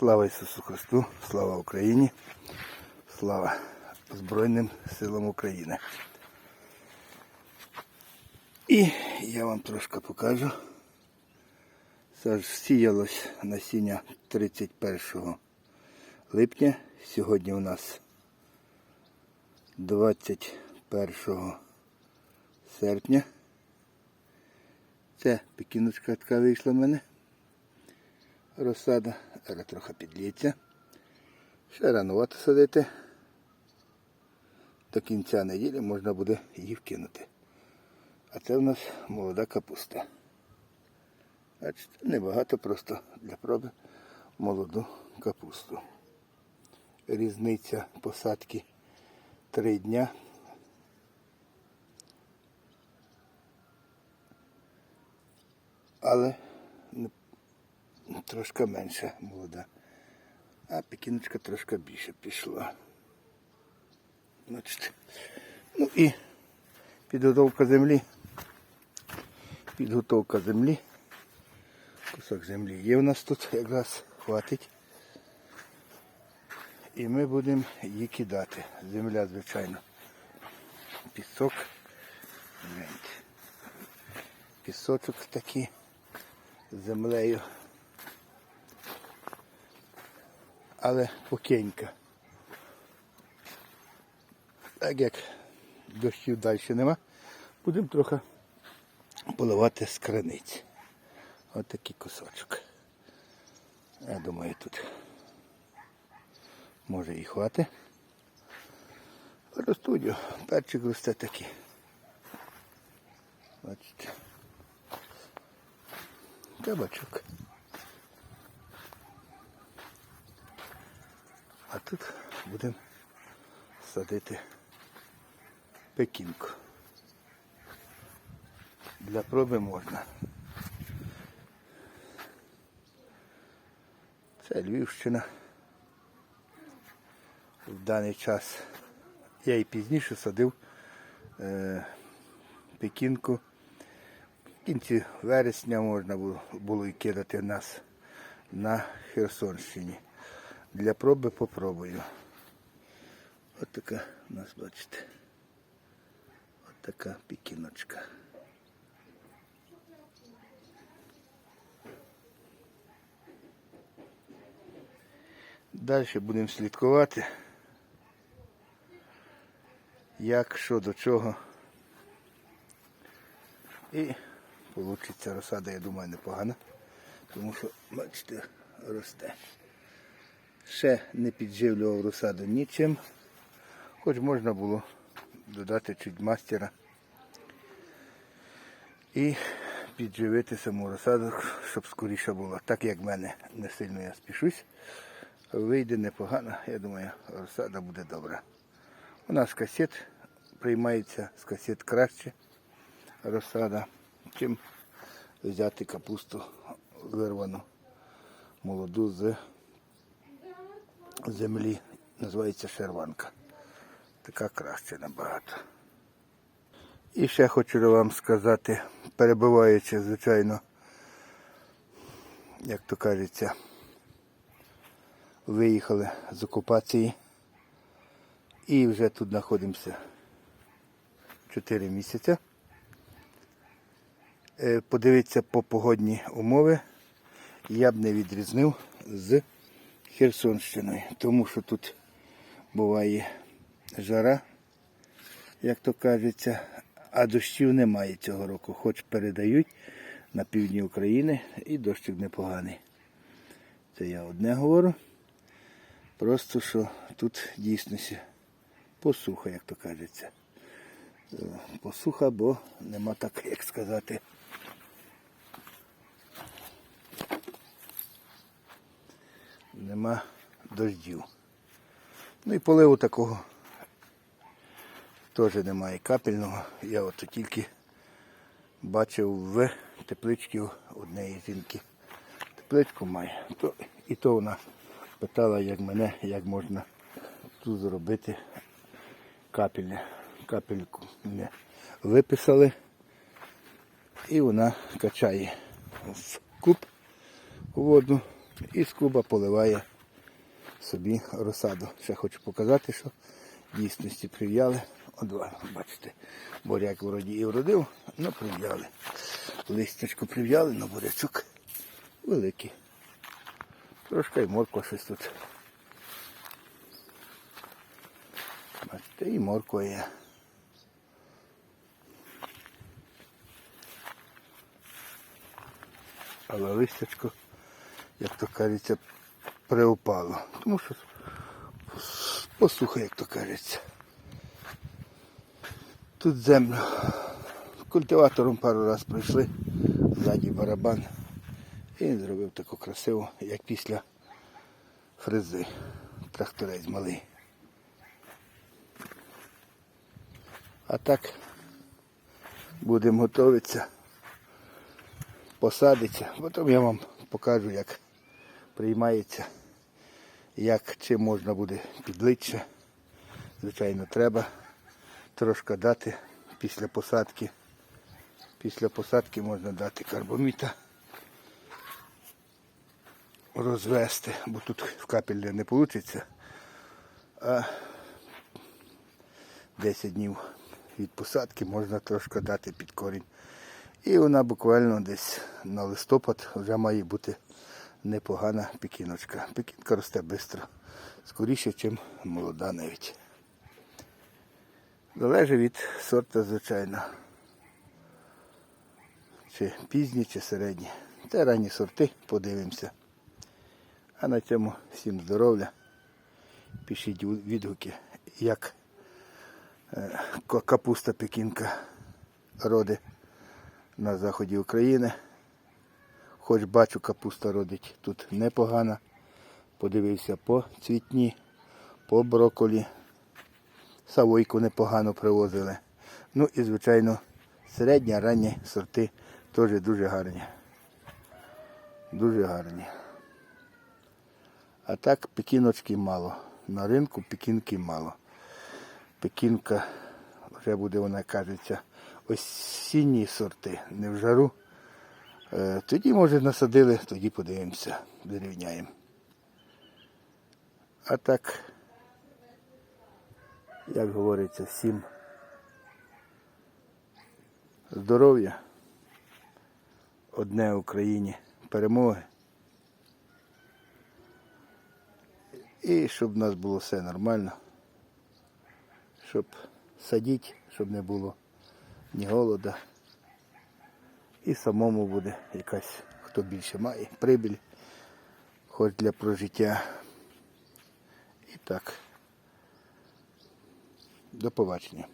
Слава Ісусу Христу, слава Україні, слава Збройним силам України. І я вам трошки покажу. Це ж сіялось насіння 31 липня. Сьогодні у нас 21 серпня. Це пекіночка така вийшла в мене. Розсада, зараз трохи підліється. Ще ранувато садити. До кінця неділі можна буде її вкинути. А це в нас молода капуста. Бачите, небагато просто для проби молоду капусту. Різниця посадки три дня. Але трошки менша молода. А пекіночка трошки більше пішла. Бачите. Ну і підготовка землі. Підготовка землі. Кусок землі є у нас тут якраз хватить. І ми будемо її кидати. Земля, звичайно. Пісок. Пісочок такий землею. Але покенька. Так як дощів далі нема, будемо трохи поливати з краниць. Ось такий кусочок. Я думаю, тут може і хвати. Ростуть, перчик росте такий. Бачите. Кабачок. А тут будемо садити пекінку. Для проби можна. Це Львівщина. В даний час я і пізніше садив е, пекінку. В кінці вересня можна було, було і кидати нас на Херсонщині. Для проби попробую. От така у нас, бачите. От така пекіночка. Далі будемо слідкувати, як, що до чого. І вийде розсада, я думаю, непогана, тому що, бачите, росте. Ще не підживлював розсаду нічим, хоч можна було додати чуть мастера і підживити саму розсаду, щоб скоріше було. Так як в мене не сильно я спішусь, вийде непогано, я думаю, розсада буде добра. У нас касет приймається з касет краще розсада, чим взяти капусту вирвану молоду з землі. Називається шерванка. Така краще набагато. І ще хочу вам сказати, перебуваючи, звичайно, як то кажеться, виїхали з окупації і вже тут знаходимося 4 місяці. Е, Подивитися по погодні умови я б не відрізнив з Херсонщиною, тому що тут буває жара, як то кажеться, а дощів немає цього року, хоч передають на півдні України і дощик непоганий. Це я одне говорю. Просто що тут дійсно посуха, як то кажеться. Е, Посуха, бо нема так, як сказати. Нема дождів. Ну і поливу такого теж немає капельного. Я от тільки бачив в тепличці однієї жінки. Тепличку має. То, і то вона питала, як мене, як можна тут зробити капельне. Капельку мене виписали. І вона качає в куб воду І з куба поливає собі розсаду. Ще хочу показати, що в дійсності прив'яли. От бачите, буряк вроді і вродив, але прив'яли. Листячку прив'яли, але бурячок великий. Трошки і морква щось тут. Бачите, і морква є. Але листячко, як то кажеться, приупало. Тому що посуха, як то кажеться. Тут землю культиватором пару раз пройшли, ззаді барабан. І зробив таку красиву, як після фрези. Тракторець малий. А так будемо готуватися, посадиться. Потім я вам покажу, як приймається, як чим можна буде підлитше. Звичайно, треба трошки дати після посадки. Після посадки можна дати карбоміта, розвести, бо тут в капелі не вийде. А 10 днів від посадки можна трошки дати під корінь. І вона буквально десь на листопад вже має бути непогана пекіночка. Пекінка росте швидко, скоріше, ніж молода навіть. Залежить від сорта, звичайно. Чи пізні, чи середні. Це ранні сорти, подивимося. А на цьому всім здоров'я. Пишіть відгуки, як е, капуста пекінка роди на заході України. Хоч бачу, капуста родить тут непогано. Подивився по цвітні, по броколі. Савойку непогано привозили. Ну і, звичайно, середні, ранні сорти теж дуже гарні. Дуже гарні. А так пекіночки мало. На ринку пекінки мало. Пекінка, вже буде вона кажеться, осінні сорти, не в жару. Е, Тоді, може, насадили, тоді подивимося, зрівняємо. А так, як говориться, всім здоров'я, одне Україні перемоги. І щоб в нас було все нормально. Щоб садити, щоб не було ні голода. І самому буде якась, хто більше має, прибіль, хоч для прожиття. І так. До побачення.